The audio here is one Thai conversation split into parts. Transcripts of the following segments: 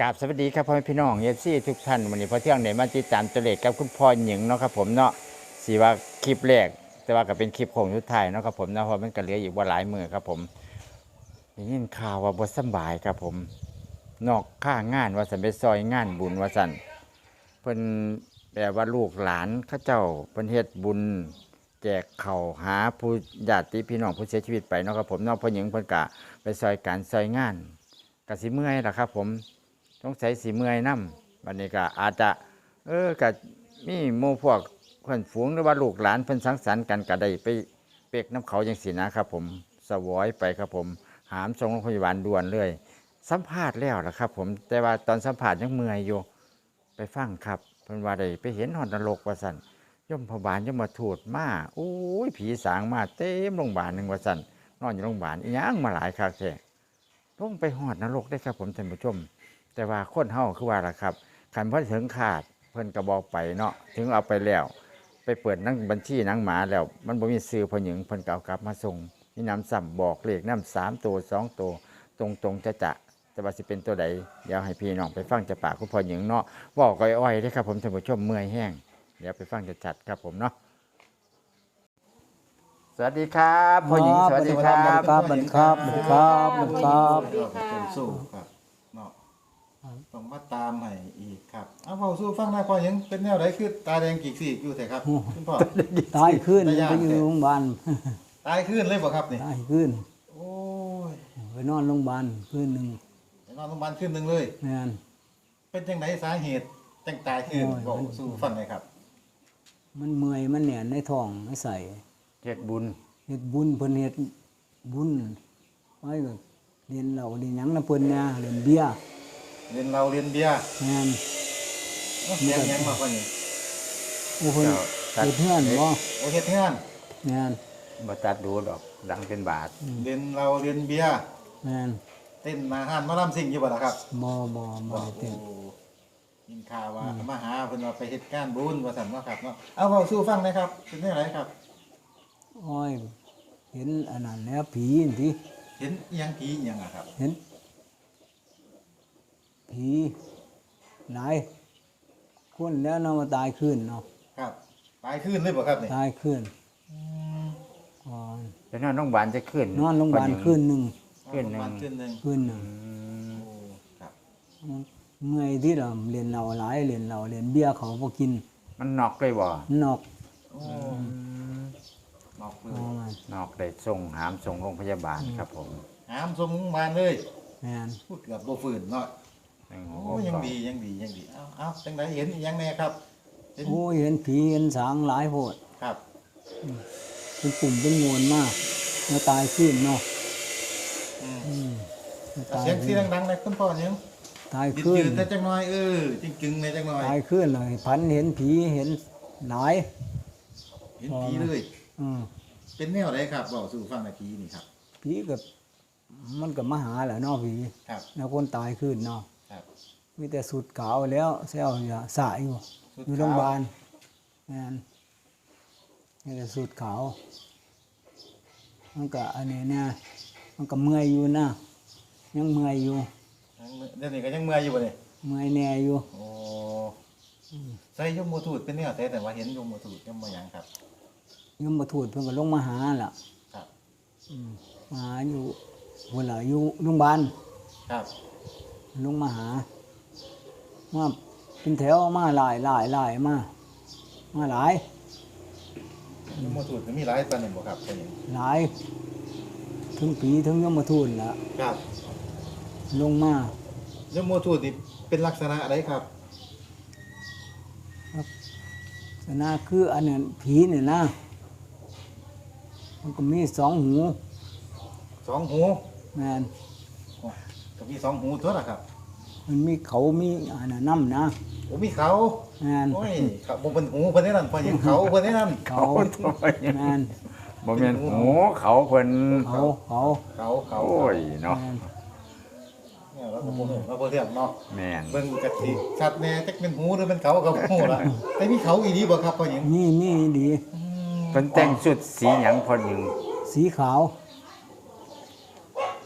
กราบสวัสดีครับพ่อแม่พี่น้องเยซี่ทุกท่านวันนี้พอเที่ยงไหนมาติดตามตัวเลขกับคุณพ่อหญิงเนาะครับผมเนาะสีว่าคลิปแรกแต่ว่าก็เป็นคลิปของยุทธไทายเนาะครับผมเนาะเพราะมันก็เหลืออีกว่าหลายมือครับผมได้ยินข่าวว่าบ่สบายครับผม นอกค่างานว่าสันไปซอยงานบุญว่าสันเพิ่นแบบว่าลูกหลานเข้าเจ้าเพิ่นเฮ็ดบุญ แจกเข่าวหาผู้ญาติพี่น้องผู้เสียชีวิตไปเนาะครับผมเนอกพ่อหญิงเพิ่นกะไปซอยการซอยงานกะสิเมื่อยล่ะครับผม ต้องใส่สีเมื่อยนํวันนี้ก็อาจจะ เออก็มีหมู่พวกเพื่อนฝูงหรือว่าลูกหลานเพิ่นสังสรรค์กันก็ได้ไปเปกน้ำเขาจังสีนะครับผมสวอยไปครับผม หามส่งโรงพยาบาลด่วนเลย สัมภาษณ์แล้วล่ะครับ ผมแต่ว่าตอนสัมภาษณ์ยังเมื่อยอยู่ไปฟังครับเพิ่นว่าได้ไปเห็นหอนนรกว่าสั่นย่อมพบาลย่อมมาถูดมาโอ้ยผีสางมาเต็มโรงพยาบาลหนึ่งว่าสันนอนอยู่โรงพยาบาลอีหยังมาหลายครั้งแท้ลงไปหอดนรกได้ครับผมท่านผู้ชม แต่ว่าคนเฮาคือว่าล่ะครับขันเพิ่นถึงขาดเพิ่นกระบอกไปเนาะถึงเอาไปแล้ว ไปเปิดหนังบัญชีหนังหมาแล้ว มันบ่มีซื้อเพอหญิงเพิ่นก็เอากลับมาส่งมีน้ำซ้ำบอกเลขน้ำสามตัวสองตัวตรงตรงๆจะจะแต่ว่าสิเป็นตัวใดเดี๋ยวให้พี่น้องไปฟังจากปากคุณพ่อหญิงเนาะบอกอ้อยๆได้ครับผมท่านผู้ชมเมื่อยแห้งเดี๋ยวไปฟังจะจัดๆครับผมเนาะสวัสดีครับพ่อหญิงสวัสดีครับ ครับสวัสดีครับสวัสดีครับสวัสดีครับต้นสู้ครับเนาะ ต้องมาตามให้อีกครับ เอาเฝ้าสู้ฟังได้พอยังเป็นแนวไหนคือตาแดงกี่สีกอยู่แต่ครับคุณพ่อ ตายขึ้นตายยากไปอยู่โรงพยาบาลตายขึ้นเลยบ่ครับนี่ ตายขึ้นโอ้ยไปนอนโรงพยาบาลคืนหนึ่งไปนอนโรงพยาบาลขึ้นหนึ่งเลยแม่นเป็นจังไดสาเหตุจังตายขึ้นโอ้ย บอกสู้ฟังหน่อยครับ มันเมื่อยมันแหน่นในท้องไม่ใส่เจ็ดบุญเฮ็ดบุญเพิ่นเฮ็ดบุญไว้ก็เรียนเหล้าเรียนหยังนะเพิ่นเนี่ยเรียนเบียร์ เรียนเราเรียนเบียร์แม่นเอ้าเรียนหยังมาพ่อนี่โอ้เพิ่นเจ้าตัดเฮ็ดเฮือนบ่โอ้เฮ็ดงานแม่นบตัดดูดอกดังเป็นบาทเรียนเราเรียนเบียร์แม่นเต้นมาห้านมาลำสิ่งอยู่บ่ล่ะครับบ่บ่บ่ได้เต้นโอ้ยินข่าวว่ามาหาเพิ่นว่าไปเฮ็ดงานบุญว่าซั่นเนาะครับเนาะเอาเว้าสู้ฟังหนะครับเป็นจังไดครับอ้อยเห็นอันนั้นแล้วผีนี่ติเห็นอิหยังผีอิหยังอะครับ เห็น ผีหลายคนแล้วเนาะมาตายขึ้นเนาะครับตายขึ้นเลยบ่ครับนี่ตายขึ้นก่อนแล้วนอนโรงพยาบาลจะขึ้นนอนโรงพยาบาลขึ้นหนึ่งขึ้นหนึ่งประมาณขึ้นหนึ่งขึ้นหนึ่งโอ้ครับเมื่อยที่เราเรียนเราหลายเรียนเราเรียนเบี้ยเขาพอกิน มันนอกเลยบ่นอกโอ้นอกเลเอายมานอกได้ส่งหามส่งโรงพยาบาลครับผมหามสมมุงมานเลยแม่นพูดเกือบบ่ฟื้นเนาะ โอ้โอ้ยังดียังดียังดีเอ้าเอ้าจังไดเห็นอิหยังแน่ครับเห็นโอ้ยเห็นผีเห็นสางหลายโพดครับเป็นปุ่มเป็นมวลมากมาตายขึ้นเนาะอืมอืมมาตายเสียงเสีขึ้ยนงดังๆเลยคุณพ่อยังตายยืนขึ้นยืนได้จังหน่อยเออจริงๆในจังหน่อยตายขึ้นเลยพันเห็นผีเห็นหลาย เห็นผีเลย อืมเป็นแนวไหนครับบอกสู่ฟังหน่อยผีนี่ครับ ผีกับมันกับมาหาแหละเนาะผีครับ แล้วคนตายขึ้นเนาะครับ มีแต่สุดขาวแล้วเซลอย่าสายอยู่สุดอยู่ขาวโรงพยาบาลแม่นมีแต่สุดขาวมันก็อันนี้เนี่ยมันก็เมื่อยอยู่นะยังเมื่อยอยู่เดี๋ยวนี้ก็ยังเมื่อยอยู่บ่เนี่ยเมื่อยแน่อยู่โอ้ใส่ยมโมทูดเป็นแนวแต่แต่ว่าเห็นยมโมทูดยังบ่หยังครับยมมาถูดเพิ่นก็ลงมาหาล่ะครับอืมมาหาอยู่เวลาอยู่โรงพยาบาลครับ ลงมาหามาเป็นแถวมาหลายหลายหลายมามาหลายยมโมทูดก็มีหลายปานนั้นบ่ครับเป็นหยังหลายทั้งผีทั้งยมมาทูนละครับลงมายมโมทูดนี่เป็นลักษณะอะไรครับสนาคืออันนั้นผีเนี่ยนะมันก็มีสองหูสองหูแมนโอ้ ก็มีสองหูตัวละครับมันมีเขามีอันนั้นน้ำนะโอ้มีเขาแมนโอ้ยครับบ่เป็นหูเพิ่นนี่นั่นเพิ่นยังเขาเพิ่นนี่นั่นเขาแมนบ่แม่นโอ้เขาเพิ่นเขาเขาเขาเขาโอ้ยเนาะแมนเนี่ยเราก็บ่ฮู้เราบ่เรียกเนาะแม่นเบิ่งกะสิชัดแน่จักเป็นหูหรือเป็นเขาก็บ่ฮู้ละแต่มีเขาอีหลีบ่ครับเพิ่นยังนี่นี่ดีอืมเพิ่นแต่งชุดสีหยังพ่อหญิงสีขาว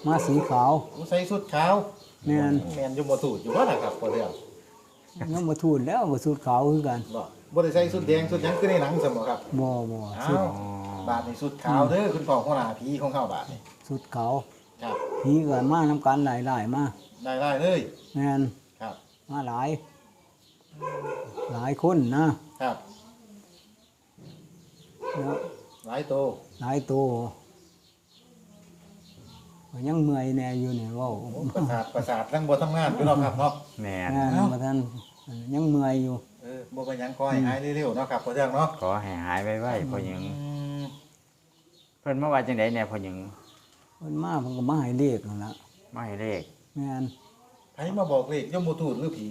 มาสีขาวโอ้ใส่ชุดขาวแแม่นแม่นอยู่บ่ถูกอยู่ว่าล่ะครับพอเรื่องยังมาทูดแล้วก็สูตรขาวคือกันบ่บ่ได้ใส่สุดแดงสุดหยังคือในหนังซั่นบ่ครับบ่บ่อ้าสูตรวบาทนี่สุดขาวเด้อคุณพ่อหัวหน้าผีของเฮาบาทนี่สูตรขาวครับผีก็มานํกันหลายๆมาได้ได้เลยแม่นครับ มาหลาย หลายคนนะครับแล้วหลายโต หลายตัวก็ ยังเมื่อยแน่อยู่เนี่ยเว่าประสาทประสาททั้งบ่ทำงานอยู่เนาะครับเนาะ แม่นแม่นมาท่านยังเมื่อยอยู่ เออบ่เป็นหยังคอยหายเร็วๆเนาะครับพอเรื่องเนาะขอให้หายไวๆพ่อหญิง อืมเพิ่นมาว่าจังไดแน่พ่อหญิงเพิ่นมาเพิ่นก็มาให้เลขนั่นละมาให้เลขแม่นไผมาบอกเลขยมบ่ถูกหรือผี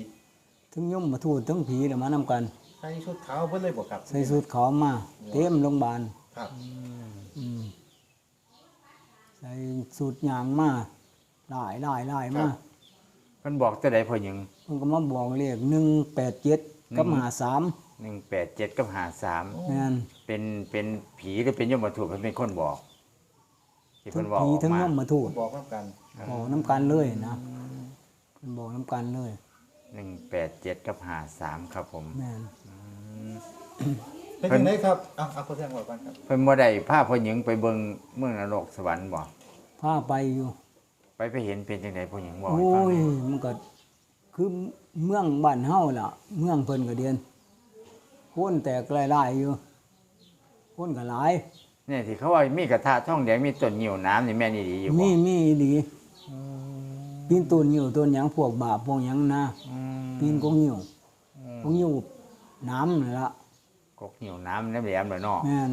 ถึงยมมาทูดทั้งผีน่ะมานํกัน ใส่ชุดขาวเพิ่นเลยบ่ครับใส่สูตรขาวมา เต็มโรงพยาบาลครับอืม ใส่สูตรยางมาหลายหลายหลายมาเพิ่นบอกตัวใดพ่อหญิงเพิ่นก็มาบอกเลข187กับหนึ่ง53 187กับ53แม่นเป็นเป็นผีหรือเป็นยมทูตเพิ่นเป็นคนบอกที่ทั้เพิ่งนบอกผีออกทั้งมายมมาทูดบอกนํกันบอกน้ำกันเลยนะเพิ่นบอกน้ำกันเลย187กับ53ครับผมแม่นเป็นจังไดครับเอาเอาพอเรื่องบอกกันครับเพิ่นบ่ได้พาพ่อหญิงไปเบิ่งเมืองนรกสวรรค์บ่ พาไปอยู่ไปไปเห็นเป็นจังไดพ่อหญิงบอกให้โอ้ฟังยหน่อยมันก็คือเมืองบ้านเฮาล่ะ เมืองเพิ่นก็เดียนคนแตกหลายๆอยู่คนก็หลาย เนี่ยที่เขาว่ามีกระทะทองแดงมีต้นหิวน้ำนี่แม่นอีหลีอยู่บ่มีมีอีหลีปีนต้นอยู่ต้นหยังพวกบาปพวกหยังนะอืมปีนกงอยู่กงอยู่น้ำนั่นละกกหิวน้ำแหลมๆแล้วเนาะแม่น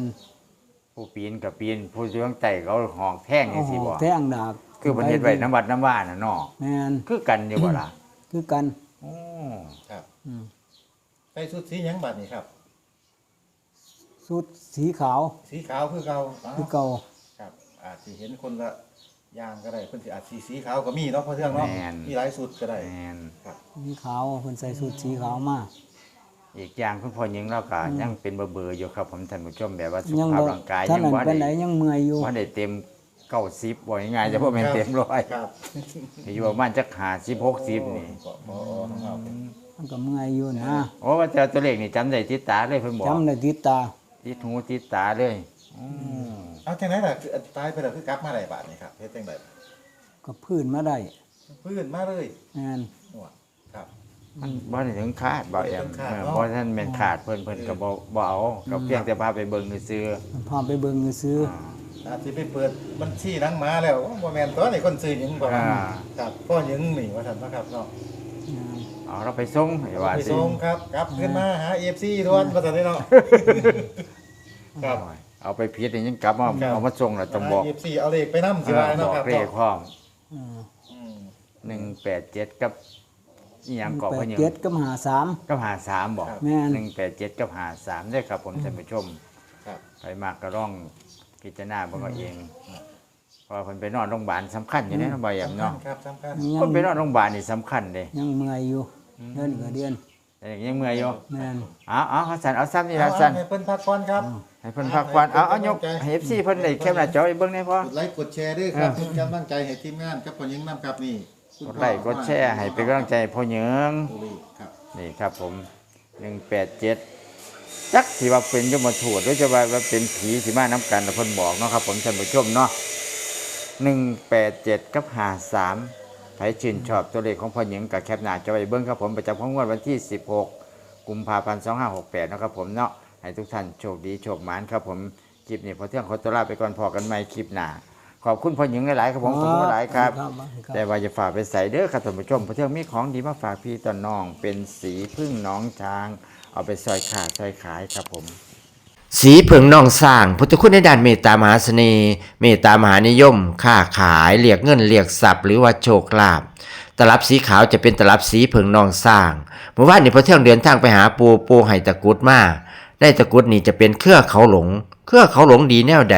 ผู้ปีนกับปีนผู้อยู่ข้างใต้เขาหอกแท่งเอาจังหซี่อบ่กแท่งดากคือเพิ่นเฮ็ดไว้น้ำวัดน้ำว่าน่ะเนาะแม่นคือกันอยู่บ่ล่ะคือกันโอ้ครับอืมใส่ชุดสีหยังบัดนี้ครับ สุดสีขาว สีขาวคือเก่าอ้าวคือเก่าครับ อาจสิเห็นคนละอย่างก็ได้เพิ่นสิอาจสีสีขาวก็มีเนาะพอเรื่องเนาะมีหลายสุดก็ได้แม่นครับสีขาวเพิ่นใส่สุดสีขาวมา อีกอย่างคุณพ่อหญิงเราก็ยังเป็นเบอร์ๆอยู่ครับ ผมท่านผู้ชมแบบว่าสุขยังภาพบ่ร่างกายท่ายันงนั้นบ่เป็นไหนได้ยังเมื่อยอยู่บ่ได้10บ่ง่ายๆจะบ่แม่นเต็มร้อยครับอยู่ประมาณจัก50 60นี่ก็พอของเราเป็นมันก็เมื่อยอยู่นะโอ้ว่าแต่ตัวเลขนี่จำได้ติดตาเลยเพิ่นบอกจำได้ติดตาติดหูติดตาเลยอืมเอาจังไหนล่ะคือตายไปแล้วคือกลับมาได้บาดนี่ครับเฮ็ดจังไดก็พื้นมาได้พื้นมาเลยแม่น หัวครับ มันบ่ได้ถึงคาดบ่แอมบ่ถึงคาดเออเนาะบ่ท่านแม่นขาดเพิ่นเพิ่นก็บ่บ่เอาก็เพียงแต่พาไปเบิ่งซื่อมันพาไปเบิ่งซื้อๆอาจสิไปเปิดบัญชีหนังหมาแล้วบ่แม่นตัวนี่คนซื้อหยังบ่อ่า ครับพ่อหยังนี่ว่าซั่นนะครับเนาะๆแม่นเอาเราไปส่งให้ว่าไปสิส่งครับกลับขึ้นมาหา FC ทวนว่าซั่นเนาะ ครับ เอาไปผิดนี่ยังกลับมาครับ เอามาส่งแล้วต้องบอกหา FC เอาเลขไปนำสิว่าบเนาะอกครับเลขพร้อมอืม อืม187 กับ อีหยังเกาะแปเพิ่ดนอยู่เจ็ดกับหาสามกับ53บอกแม่น187กับ53ได้อครับผมท่านผู้ชมครับ ไปมากก็ร้องพิจารณาเบิ่งเอาเองเพราะว่าเพิ่นไปนอนโรงพยาบาลสำคัญอยู่ในบ่แอมเนาะครับสำคัญยัคนงไปนอนโรงพยาบาลนี่สำคัญเด้ยังเมื่อยอยู่เดินก็เดือนแต่ยังเมื่อยอยู่แม่นเอาเอาเอาสั่นเอาซ้ำนี่ละสั่นให้เพิ่นพักผ่อนครับ ให้เพิ่นพักผ่อนเอาเอายกให้ให้เพิ่น FC เพิ่นได้แคปหน้าจอไว้เบิ่งได้พอกดไลค์กดแชร์ด้วยครับเป็นกำลังใจให้ทีมงานครับพ่อหญิงนำครับนี่คุณ กพ่อดไลค์กดแชร์ให้เป็นกำลังใจให้พ่อเหยิงโอ้ยครับนี่ครับผม187จักที่ว่าเป็นยมทูตหรือจะว่าว่าเป็นผีที่มานํกันแล้วเพิ่นบอกเนาะครับ ผมท่านผู้ชมเนาะ187กับ53ใครชื่นชอบตัวเลขของพ่อเหยิงกับแคปหน้าจอไว้เบิ่งครับผมประจำของงวดวันที่ 16 กุมภาพันธ์2568 นะครับผมเนาะให้ทุกท่านโชคดีโชคหมานครับผมคลิปนี้พอเที่ยงขอตัวลาไปก่อนพอกันใหม่คลิปหน้า ขอบคุณพ่อหญิงหลายๆครับผมขอบคุณหลายๆครับครับ แต่ว่าจะฝากไปใส่เด้อครับท่านผู้ชมเพราะเที่ยงมีของดีมาฝากพี่ตอนน้อง เป็นสีพึ่งน้องช้าง เอาไปซอยขาดซอยขายครับผม สีเผิงนองสร้าง พุทธคุณในด้านเมตตามหาเสน่ห์เมตตามหานิยมค้าขายเรียกเงินเรียกทรัพย์หรือว่าโชคลาภตลับสีขาวจะเป็นตลับสีเผิงนองสร้างเมื่อวานนี้พอเที่ยงเดินทางไปหาปูปูไห้ตะกรุดมาได้ตะกรุดนี่จะเป็นเครือเขาหลง เครือเขาหลงดีแนวใด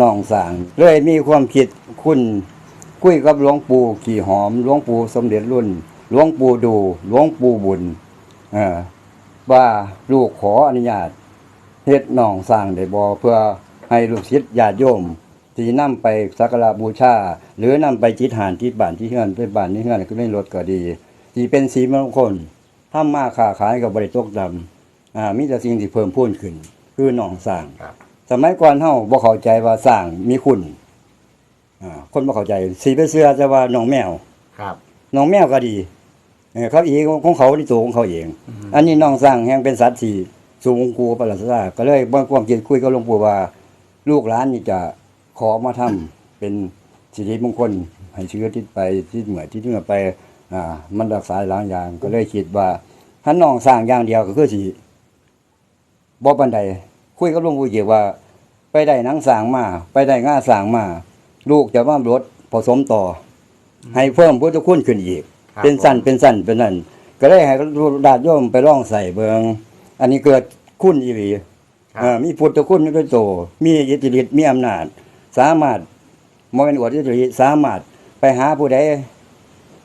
น้องสาง เลยมีความคิดคุณคุยกับหลวงปู่ขี่หอมหลวงปู่สมเด็จรุ่นหลวงปู่ดูหลวงปู่บุญว่าลูกขออนุญาตเฮ็ดน้องสร้างได้บ่เพื่อให้ลูกศิษย์ญาติโยมที่นำไปสักการะบูชา หรือนำไปจิตหานที่บ้านที่เฮือนไปบ้านที่เฮือนก็ได้รถก็ดีที่เป็นสีมงคลทำมาค้าขายกับบริตกดำอ่ามีแต่สิ่งที่เพิ่มพูนขึ้น คือหนองสร้างครับ สมัยก่อนเฮาบ่เข้าใจว่าสร้างมีคุณอ่าคนบ่เข้าใจสีไปเสื้อจะว่าหนองแมวครับหนองแมวก็ดีเออเขาเองของเขาในตัวของเขาเองอันนี้หนองสร้างแห่งเป็นสัตว์ที่สูงกูประหลาดซาก็เลยบ่ความคิดคุยกับหลวงปู่ว่า ลูกหลานนี่จะขอมาทำเป็นสิริมงคลให้เชื้อทิศไปที่เหมือที่เหนือไป อ่า มันรักษาหลายอย่างก็เลยคิดว่าถ้าน้องสร้างอย่างเดียวก็คือสิบ่ปานใด คุยกับหลวงปู่เกี่ยวว่า ไปได้หนังสร้างมา ไปได้ง่าสร้างมา ลูกจะมารถผสมต่ออให้เพิ่มพุทธคุณขึ้นอีก ครับเป็นสั้นเป็นสั้นเป็นนั่นก็เลยให้ดาดโยมไปลองใส่เบิงอันนี้เกิดคุณอีหลีครับ เอ่อมีพุทธคุณด้วยโต มีอิทธิฤทธิ์มีอำนาจ สามารถมเป็นอวดอิทธิฤทธิ์สามารถไปหาผู้ใด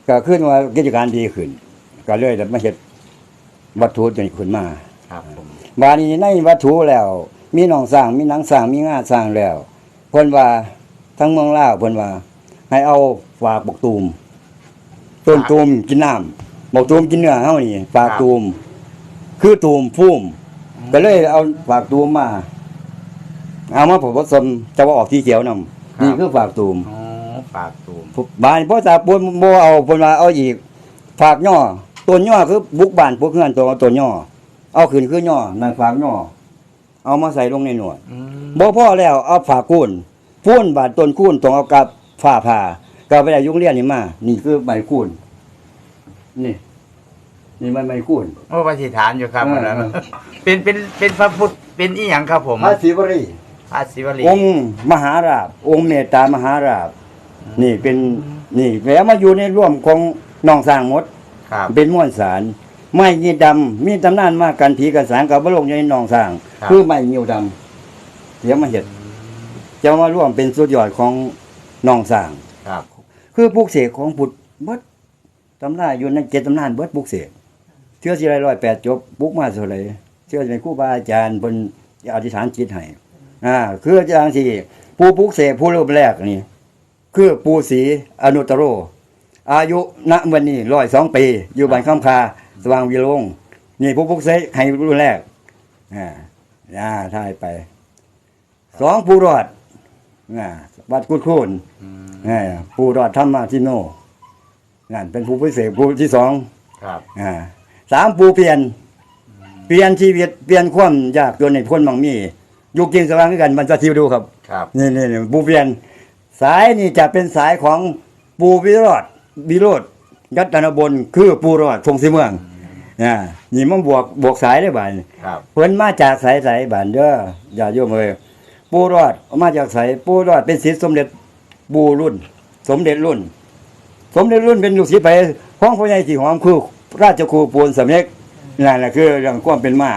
ก็ขึ้นว่ากิจการดีขึ้น ก็เลยได้มาเฮ็ดวัตถุจนขึ้นมา ครับผม บาดนี้ในวัตถุแล้ว มีหนองสร้างมีหนังสร้างมีงาสร้างแล้วเพิ่นว่าทั้งเมืองลาวเพิ่นว่า ให้เอาฝากบกตูมต้นตูมกินน้ำบกตูมกินเนื้อเฮานี่ฝากตูม คือตูมพุ่มก็เลยเอาฝากตูมมา เอามาผสมจะว่าออกที่เขียวนำนี่คือฝากตูมอ๋อปากตูมบ้านพ่อตาปนบ่เอาเพิ่นว่าเอาอีกฝากย่อต้นย่อคือบุกบ้านพวกเฮือนตัวเอาต้นย่อ เอาขึ้นคือย่อนั่นฝากย่อเอามาใส่ลงในหนวดอืมบ่พอแล้วเอาฝากคูนพูนบาดต้นคูนต้องเอากับฝ้าผ่าก็ไปได้ยุงเรียนนี่มา นี่คือใบคูนนี่นี่มันใบคูนโอ้ปฏิฐานอยู่ครับเอออันนั้นเป็นเป็นเป็นพระพุทธเป็นอีหยังครับผมพระศิวรีพระศิวลีองค์มหาราบ องค์เมตตามหาราบ นี่เป็นนี่แล้วมาอยู่ในร่วมของน้องสร้างหมดครับเป็นม้วนสาร ไม้ยีดำมีตำนานมากกันผีกันสางกับบลงอยู่ในหนองสร้าง ครับ คือไม้ยิวดำเสียมาเห็ดจะมาร่วมเป็นสุดยอดของหนองสร้าง ครับ คือปลูกเสกของบุตรเบิดตำนานอยู่ในเจ็ดตำนานเบิดปลูกเสกเชื่อสิไรร้อยแปดจบปลูกมาเท่าไหรเชื่อสิเป็นครูบาอาจารย์บนอธิษฐานจิตให้อ่าคืออาจารย์ที่ผู้ปลูกเสกผู้เริ่มแรกนี่ คือปูศรีอนุตตโร อายุณวันนี้ร้อยสองปี อยู่บ้านข้ามคา สว่างวิโรงนี่ผู้พุกเสกให้รุ่นแรกอ่าอ่าท่ายไป สองผู้รอดอ่าวัดกุดคูนอ่าผู้รอดธรรมาทิโนนั่นเป็นผู้พิเศษผู้ที่สองครับอ่าสามผู้เปลี่ยน เปลี่ยนชีวิตเปลี่ยนความยากจนในพ้นมังมีอยู่กินสว่างด้วยกันมันจะทิวดูครับ ครับนี่นี่นี่ปูเปลี่ยน สายนี่จะเป็นสายของปูวิโรธวิโรธ ยัตนบนคือปูรอดทงสีเมืองอ่านี่มันบวกบวกสายได้บ่านครับเพิ่นมาจากสายสายบ้านเด้ออย่าโยมเอ้ยปูรอดมาจากสายปูรอดเป็นศิษย์สมเด็จปูรุ่น สมเด็จรุ่น สมเด็จรุ่นเป็นลูกศิษย์ไปของพ่อใหญ่สีหอมคือราชครูปูนสำเร็จนั่นแหละคือเรื่องความเป็นมา